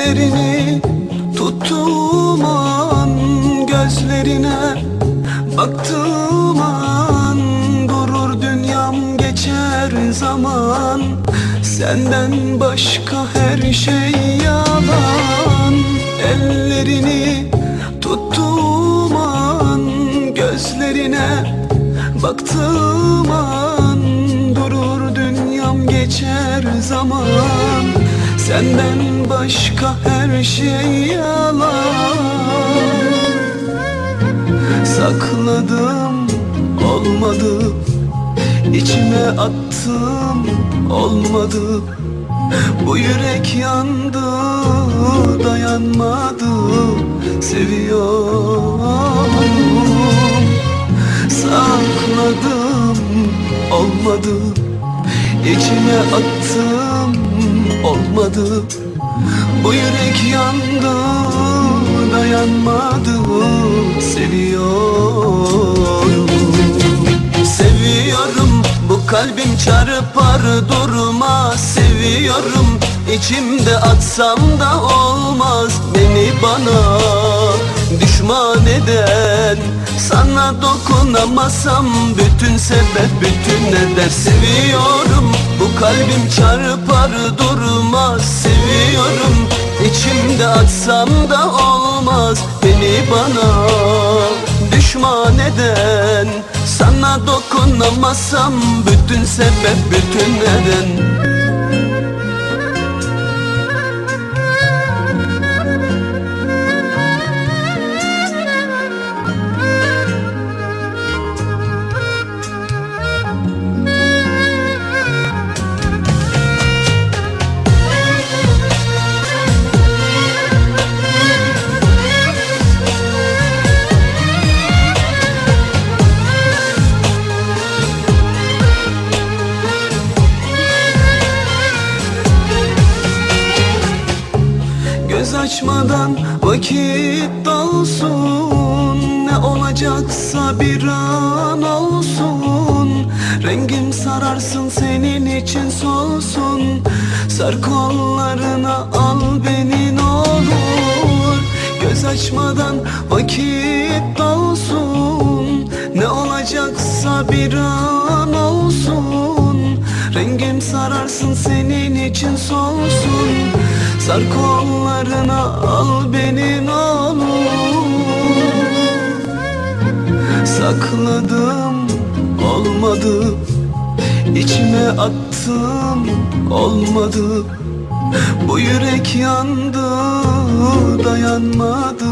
Ellerini tuttuğum an Gözlerine baktığım an Durur dünyam geçer zaman. Senden başka her şey yalan. Ellerini tuttuğum an Gözlerine baktığım an Durur dünyam geçer zaman. Senden başka her şey yalan. Sakladım olmadı. İçime attım olmadı. Bu yürek yandı dayanmadı. Seviyorum. Sakladım olmadı. İçime attım olmadı Bu yürek yandı dayanmadı Seviyorum. Seviyorum bu kalbim çarpar durma Seviyorum içimde atsam da olmaz. Beni bana düşman eden Sana dokunamasam bütün sebep bütün neden Seviyorum kalbim çarpar durmaz Seviyorum. İçimde atsam da olmaz Beni bana düşman eden. Sana dokunamasam bütün sebep bütün neden Göz açmadan vakit dolsun. Ne olacaksa bir an olsun. Rengim sararsın senin için solsun. Sar kollarına al beni ne olur. Göz açmadan vakit dolsun. Ne olacaksa bir an olsun. Rengim sararsın senin için solsun Sar kollarına al beni ne Sakladım olmadı. İçime attım olmadı. Bu yürek yandı dayanmadı